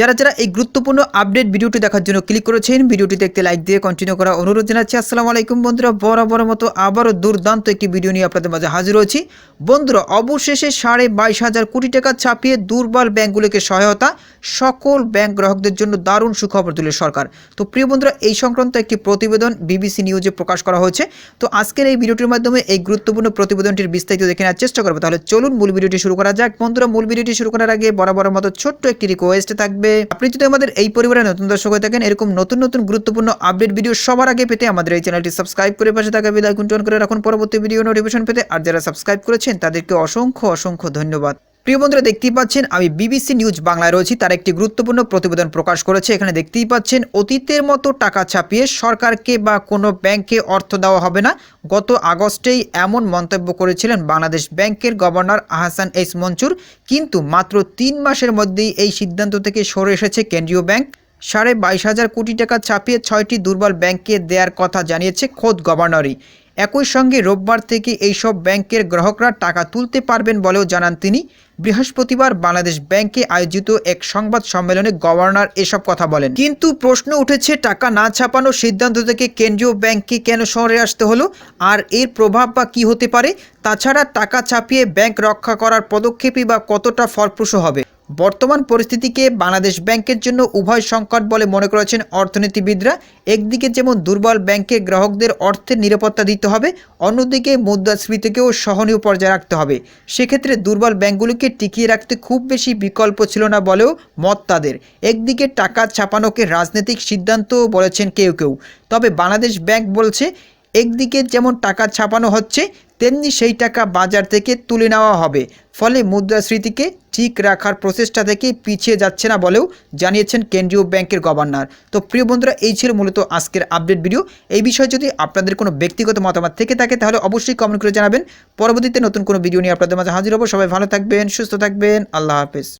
যারা যারা এই গুরুত্বপূর্ণ আপডেট ভিডিওটি দেখার জন্য ক্লিক করেছেন, ভিডিওটি দেখতে লাইক দিয়ে কন্টিনিউ করা অনুরোধ জানাচ্ছি। আসসালামু আলাইকুম বন্ধুরা বরাবর মতো আবারও দুর্দান্ত একটি ভিডিও নিয়ে আপনাদের মাঝে হাজির হয়েছি বন্ধুরা, অবশেষে সাড়ে বাইশ হাজার কোটি টাকা ছাপিয়ে দুর্বল ব্যাংকগুলিকে সহায়তা সকল ব্যাংক গ্রাহকদের জন্য দারুণ সুখবর দিল সরকার। তো প্রিয় বন্ধুরা, এই সংক্রান্ত একটি প্রতিবেদন বিবিসি নিউজে প্রকাশ করা হয়েছে। তো আজকের এই ভিডিওটির মাধ্যমে এই গুরুত্বপূর্ণ প্রতিবেদনটির বিস্তারিত দেখে নেওয়ার চেষ্টা করব। তাহলে চলুন মূল ভিডিওটি শুরু করা যাক। বন্ধুরা, মূল ভিডিওটি শুরু করার আগে বরাবর মতো ছোট্ট একটি রিকোয়েস্ট থাকবে। আপনি যদি আমাদের এই পরিবারের নতুন দর্শক হয়ে থাকেন, এরকম নতুন নতুন গুরুত্বপূর্ণ আপডেট ভিডিও সবার আগে পেতে আমাদের এই চ্যানেলটি সাবস্ক্রাইব করে পাশে থাকা বেল আইকন করে রাখুন। পরবর্তী ভিডিও নোটিফিকেশন পেতে আর যারা সাবস্ক্রাইব করেছেন, তাদেরকে অসংখ্য অসংখ্য ধন্যবাদ। প্রিয় বন্ধুরা, দেখতেই পাচ্ছেন, আমি বিবিসি নিউজ বাংলায় রয়েছি। তার একটি গুরুত্বপূর্ণ প্রতিবেদন প্রকাশ করেছে। এখানে দেখতেই পাচ্ছেন, অতীতের মতো টাকা ছাপিয়ে সরকারকে বা কোনো ব্যাংকে অর্থ দেওয়া হবে না। গত আগস্টেই এমন মন্তব্য করেছিলেন বাংলাদেশ ব্যাংকের গভর্নর আহসান এস মঞ্চুর কিন্তু মাত্র তিন মাসের মধ্যেই এই সিদ্ধান্ত থেকে সরে এসেছে কেন্দ্রীয় ব্যাংক। সাড়ে বাইশ হাজার কোটি টাকা ছাপিয়ে ছয়টি দুর্বল ব্যাংককে দেওয়ার কথা জানিয়েছে খোদ গভর্নরই। একই সঙ্গে রোববার থেকে এইসব ব্যাংকের গ্রাহকরা টাকা তুলতে পারবেন বলেও জানান তিনি। বৃহস্পতিবার বাংলাদেশ ব্যাংকে আয়োজিত এক সংবাদ সম্মেলনে গভর্নর এসব কথা বলেন। কিন্তু প্রশ্ন উঠেছে, টাকা না ছাপানোর সিদ্ধান্ত থেকে কেন্দ্রীয় ব্যাংকে কেন সরে আসতে হলো? আর এর প্রভাব বা কী হতে পারে? তাছাড়া টাকা ছাপিয়ে ব্যাংক রক্ষা করার পদক্ষেপই বা কতটা ফলপ্রসূ হবে? বর্তমান পরিস্থিতিকে বাংলাদেশ ব্যাংকের জন্য উভয় সংকট বলে মনে করেছেন অর্থনীতিবিদরা। একদিকে যেমন দুর্বল ব্যাংকে গ্রাহকদের অর্থের নিরাপত্তা দিতে হবে, অন্যদিকে মুদ্রাস্ফীতিকেও সহনীয় পর্যায়ে রাখতে হবে। সেক্ষেত্রে দুর্বল ব্যাংকগুলিকে টিকিয়ে রাখতে খুব বেশি বিকল্প ছিল না বলেও মত তাদের। একদিকে টাকা ছাপানোকে রাজনৈতিক সিদ্ধান্তও বলেছেন কেউ কেউ। তবে বাংলাদেশ ব্যাংক বলছে, একদিকে যেমন টাকা ছাপানো হচ্ছে, তেমনি সেই টাকা বাজার থেকে তুলে নেওয়া হবে। ফলে মুদ্রাস্ফীতিকে ঠিক রাখার প্রচেষ্টা থেকে পিছিয়ে যাচ্ছে না বলেও জানিয়েছেন কেন্দ্রীয় ব্যাংকের গভর্নর। তো প্রিয় বন্ধুরা, এই ছিল মূলত আজকের আপডেট ভিডিও। এই বিষয়ে যদি আপনাদের কোনো ব্যক্তিগত মতামত থেকে থাকে, তাহলে অবশ্যই কমেন্ট করে জানাবেন। পরবর্তীতে নতুন কোনো ভিডিও নিয়ে আপনাদের মাঝে হাজির হব। সবাই ভালো থাকবেন, সুস্থ থাকবেন। আল্লাহ হাফেজ।